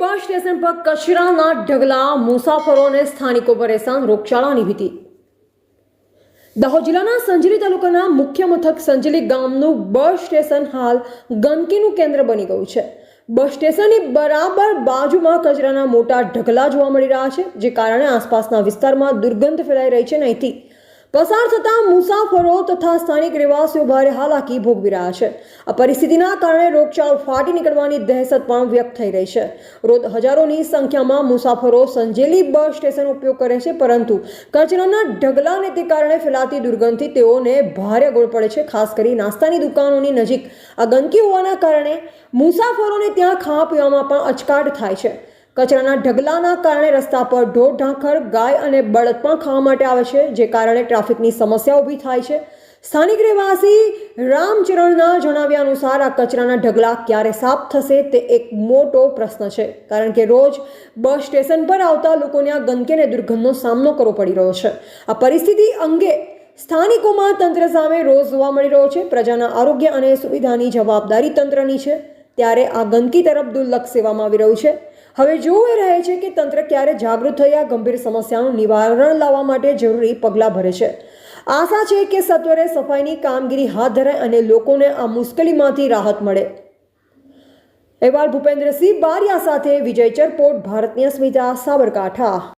Bus station પર કચરાના ઢગલા મુસાફરો સ્થાનિકો પરેશાન, રોગચાળાની ભીતિ. દાહોદ જિલ્લાના સંજલી તાલુકાના મુખ્ય મથક સંજલી ગામનું બસ સ્ટેશન હાલ ગંદકીનું કેન્દ્ર બની ગયું છે. બસ સ્ટેશનની બરાબર બાજુમાં કચરાના મોટા ઢગલા જોવા મળી રહ્યા છે, જે કારણે આસપાસના વિસ્તારમાં દુર્ગંધ ફેલાઈ રહી છે અને અહીંથી પસાર થતા મુસાફરો તથા સ્થાનિક રહેવાસીઓ ભારે હાલાકી ભોગવી રહ્યા છે. આ પરિસ્થિતિના કારણે રોગચાળો ફાટી નીકળવાની દહેશત પણ વ્યક્ત થઈ રહી છે. રોજ હજારોની સંખ્યામાં મુસાફરો સંજેલી બસ સ્ટેશન ઉપયોગ કરે છે, પરંતુ કચરાના ઢગલાને તે કારણે ફેલાતી દુર્ગંધથી તેઓને ભારે ગોળ પડે છે. ખાસ કરી નાસ્તાની દુકાનોની નજીક આ ગંદકી હોવાના કારણે મુસાફરોને ત્યાં ખાવા પીવામાં પણ અચકાટ થાય છે. કચરાના ઢગલાના કારણે રસ્તા પર ઢોર ઢાંખર, ગાય અને બળદ પણ ખાવા માટે આવે છે, જે કારણે ટ્રાફિકની સમસ્યા ઊભી થાય છે. સ્થાનિક રહેવાસી રામચરણના જણાવ્યા અનુસાર આ કચરાના ઢગલા ક્યારે સાફ થશે તે એક મોટો પ્રશ્ન છે, કારણ કે રોજ બસ સ્ટેશન પર આવતા લોકોને આ ગંદકી અને દુર્ગંધનો સામનો કરવો પડી રહ્યો છે. આ પરિસ્થિતિ અંગે સ્થાનિકોમાં તંત્ર સામે રોજ જોવા મળી રહ્યો છે. પ્રજાના આરોગ્ય અને સુવિધાની જવાબદારી તંત્રની છે. ત્યારે આ ગંદકી તરફ દુર્લક્ષ સેવામાં આવી રહ્યું છે. હવે જોવું એ રહે છે કે તંત્ર ક્યારે જાગૃત આ ગંભીર સમસ્યાનું નિવારણ લાવવા માટે જરૂરી પગલાં ભરે છે. આશા છે કે સત્વરે સફાઈની કામગીરી હાથ ધરાય અને લોકોને આ મુશ્કેલીમાંથી રાહત મળે. અહેવાલ ભૂપેન્દ્રસિંહ બારિયા સાથે વિજય ચરપોટ ભારતની અસ્મિતા સાબરકાંઠા.